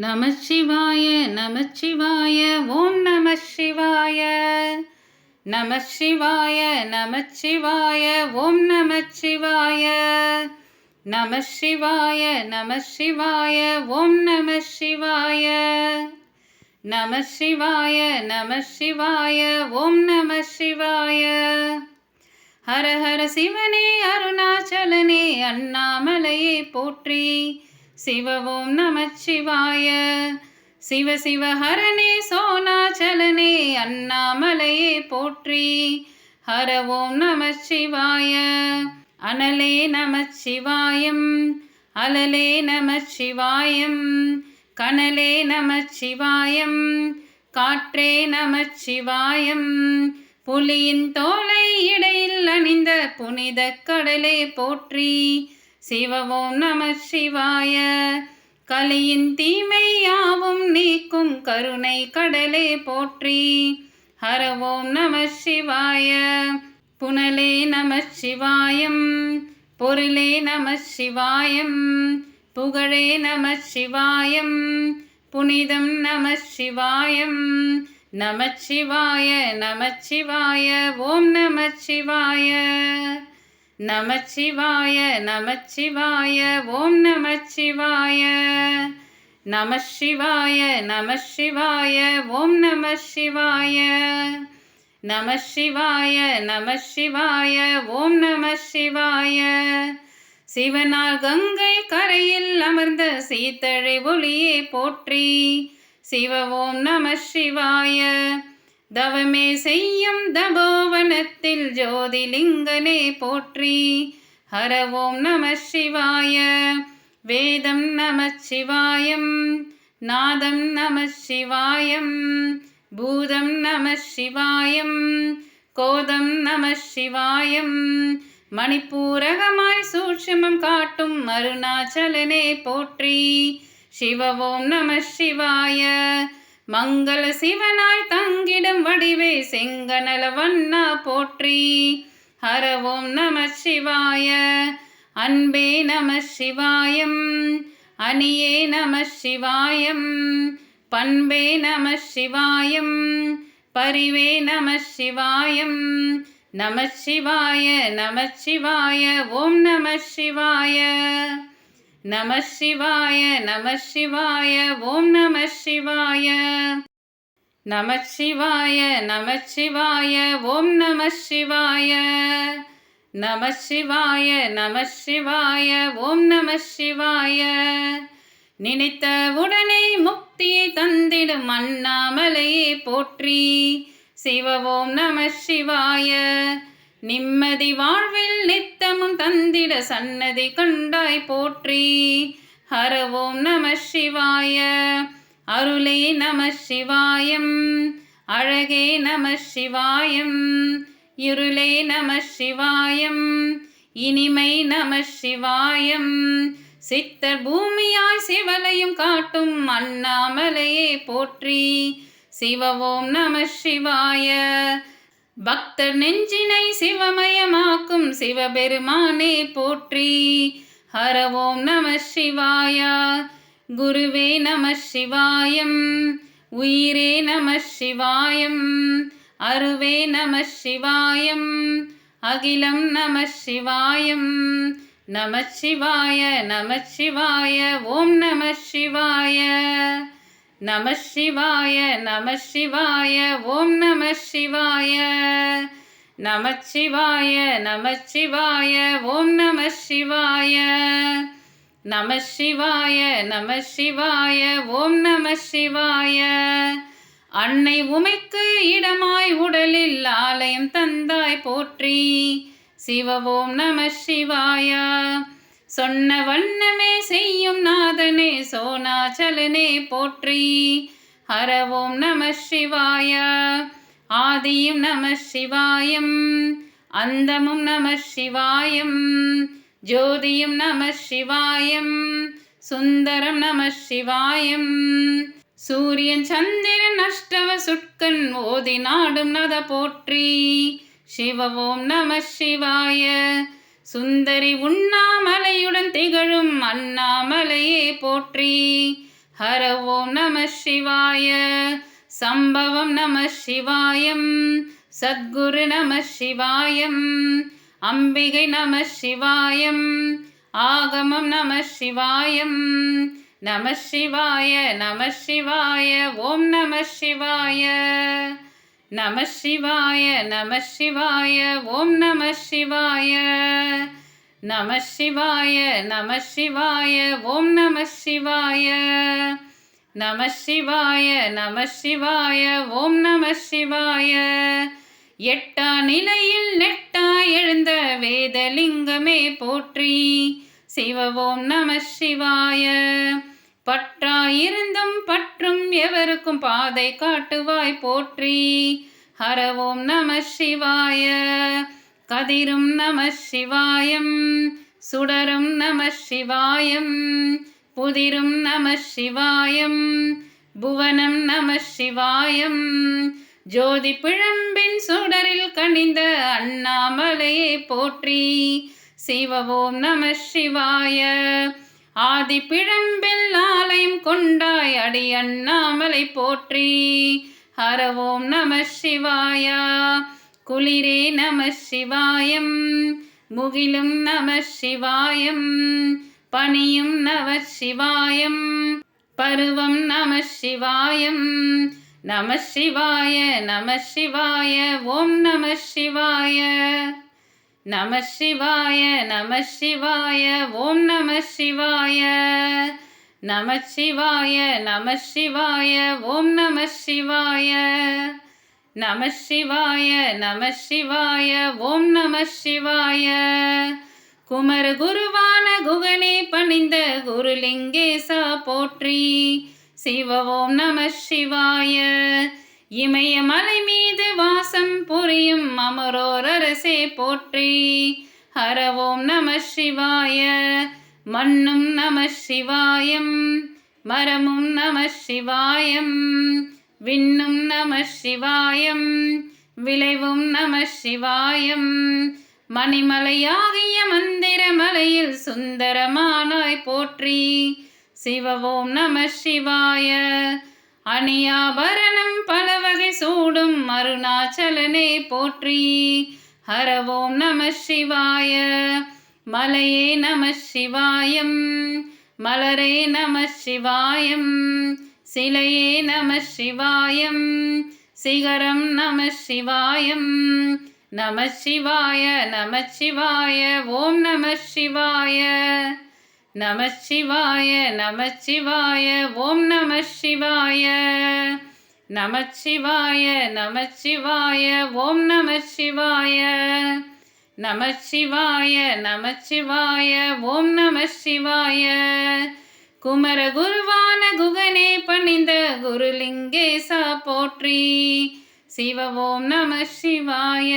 நமச்சிவாய நமச்சிவாய ஓம் நம சிவாய நமச்சிவாய நமச்சிவாய ஓம் நம சிவாய நம சிவாய நம சிவாய ஓம் நம சிவாய நம சிவாய நம சிவாய ஓம் நம சிவாய ஹர ஹர சிவனே அருணாச்சலனே அண்ணாமலையை போற்றி. சிவ ஓம் நமச்சிவாய. சிவ சிவ ஹரனே சோனாச்சலனே அண்ணாமலையே போற்றி. ஹர ஓம் நமச்சிவாய. அனலே நமச்சிவாயம். அலலே நமச்சிவாயம். கனலே நமச்சிவாயம். காற்றே நமச்சிவாயம். புலியின் தோலை இடையில் அணிந்த புனித கடலே போற்றி. சிவவோம் நம சிவாய. கலியின் தீமை யாவும் நீக்கும் கருணை கடலே போற்றி. ஹரவோம் நம சிவாய. புனலே நம சிவாயம். பொருளே நம சிவாயம். புகழே நம சிவாயம். புனிதம் நம சிவாயம். நமச்சிவாய நமச்சிவாய ஓம் நமச்சிவாய நமச்சிவாய நமச்சிவாய ஓம் நமச்சிவாய. நமசிவாய நமசிவாய ஓம் நமசிவாய நமசிவாய நமசிவாய ஓம் நமசிவாய சிவனால் கங்கை கரையில் அமர்ந்த சீத்தழை ஒளியை போற்றி சிவ ஓம் நம சிவாய தவமே செய்யும் தபோவனத்தில் ஜோதிலிங்கனே போற்றி. ஹர ஓம் நம சிவாய. வேதம் நம சிவாயம். நாதம் நம சிவாயம். பூதம் நம சிவாயம். கோதம் நம சிவாயம். மணிப்பூரகமாய் சூட்சுமம் காட்டும் அருணாச்சலனே போற்றி. சிவவோம் நம சிவாய. மங்கள சிவனாய் தங்கிடும் வடிவே செங்கனல வண்ணா போற்றி. ஹரவோம் நம சிவாய. அன்பே நம சிவாயம். அணியே நம சிவாயம். பண்பே நம சிவாயம். பரிவே நம சிவாயம். நம சிவாய நம சிவாய ஓம் நம சிவாய. நம சிவாய நம சிவாய ஓம் நம சிவாய. நம சிவாய நம சிவாய ஓம் நம சிவாய. நம சிவாய நம சிவாய ஓம் நம சிவாய. நினைத்த உடனே முக்தியை தந்திடும் அண்ணாமலையே போற்றி. சிவ ஓம் நம சிவாய. நிம்மதி வாழ்வில் நித்த தந்திட சன்னதி கண்டாய் போற்றி. ஹர ஓம் நம சிவாய. அருளே நம சிவாயம். அழகே நம சிவாயம். இருளே நம சிவாயம். இனிமை நம சிவாயம். சித்தர் பூமியாய் சிவலையும் காட்டும் அண்ணாமலையே போற்றி. சிவவோம் நம சிவாய. பக்தர் நெஞ்சினை சிவமயமாக்கும் சிவபெருமானே போற்றி. ஹரவோம் நம சிவாயா. குருவே நம சிவாயம். உயிரே நம சிவாயம். அருவே நம சிவாயம். அகிலம் நம சிவாயம். நம சிவாய நம சிவாய ஓம் நம சிவாய. நம சிவாய நம சிவாய ஓம் நம சிவாய. நம சிவாய நம சிவாய ஓம் நம சிவாய. நம சிவாய நம சிவாய ஓம் நம சிவாய. அன்னை உமைக்கு இடமாய் உடலில் ஆலயம் தந்தாய் போற்றி. சிவ ஓம் நம சிவாய. சொன்ன வண்ணமே நாதனே சோனாச்சலனே போற்றி. ஹரவோம் நம சிவாய. ஆதியும் நம சிவாயம். அந்தமும் நம சிவாயம். ஜோதியும் நம சிவாயம். சுந்தரம் நம சிவாயம். சூரியன் சந்திரன் அஷ்டவ சுட்கன் ஓதி நாடும் நத போற்றி. சிவவோம் நம சிவாய. சுந்தரி உண்ணாமலையுடன் திகழும் அண்ணாமலையே போற்றி. ஹர ஓம் நம சிவாய. சம்பவம் நம சிவாயம். சத்குரு நம சிவாயம். அம்பிகை நம சிவாயம். ஆகமம் நம சிவாயம். நம சிவாய நம சிவாய ஓம் நம சிவாய. நம சிவாய நம சிவாய ஓம் நம சிவாய. நம சிவாய நம சிவாய ஓம் நம சிவாய. நம சிவாய நம சிவாய ஓம் நம சிவாய. எட்டா நிலையில் நெட்டா எழுந்த வேதலிங்கமே போற்றி. சிவ ஓம் நம சிவாய. பற்றா இருந்தும் பற்றும் எவருக்கும் பாதை காட்டுவாய் போற்றி. ஹர ஓம் நம சிவாய. கதிரும் நம சிவாயம். சுடரும் நம சிவாயம். புதிரும் நம சிவாயம். புவனம் நம சிவாயம். ஜோதி பிழம்பின் சுடரில் கணிந்த அண்ணாமலையை போற்றி. சிவவோம் நம சிவாய. ஆதி பிழம்பில் கொண்டாய் அடி அண்ணாமலை போற்றி. ஹரவோம் நம சிவாயா குளிரே நம சிவாயம் முகிலும் நம சிவாயம் பனியும் நம சிவாயம் பருவம் நம சிவாயம். நம சிவாய நம சிவாய ஓம் நம சிவாய. நம சிவாய நம சிவாய ஓம் நம சிவாய. நம சிவாய நம சிவாய ஓம் நம சிவாய. நம சிவாய நம சிவாய ஓம் நம சிவாய. குமர குருவான குகனே பணிந்த குருலிங்கேசா போற்றி. சிவ ஓம் நம சிவாய. இமய மலை மீது வாசம் புரியும் அமரோர அரசே போற்றி. ஹர ஓம் நம சிவாய. மண்ணும் நம சிவாயம். மரமும் நம சிவாயம். விண்ணும் நம சிவாயம். விளைவும் நம சிவாயம். மணிமலையாகிய மந்திர மலையில் சுந்தரமானாய் போற்றி. சிவவோம் நம சிவாய. அணியாபரணம் பல வகை சூடும் அருணாச்சலனே போற்றி. ஹரவோம் நம சிவாய மலையே நம சிவாயம் மலரே நம சிவாயம் சிலையே நம சிவாயம் சிகரம் நம சிவாயம் நம சிவாய நம சிவாய ஓம் நம சிவாய நம சிவாய நம சிவாய ஓம் நம சிவாய நமச்சிவாய நமச்சிவாய ஓம் நம சிவாய நமச்சிவாய சிவாய ஓம் நம சிவாய குமர குருவான குகனே பணிந்த குருலிங்கேசா போற்றி. சிவ ஓம் நம சிவாய.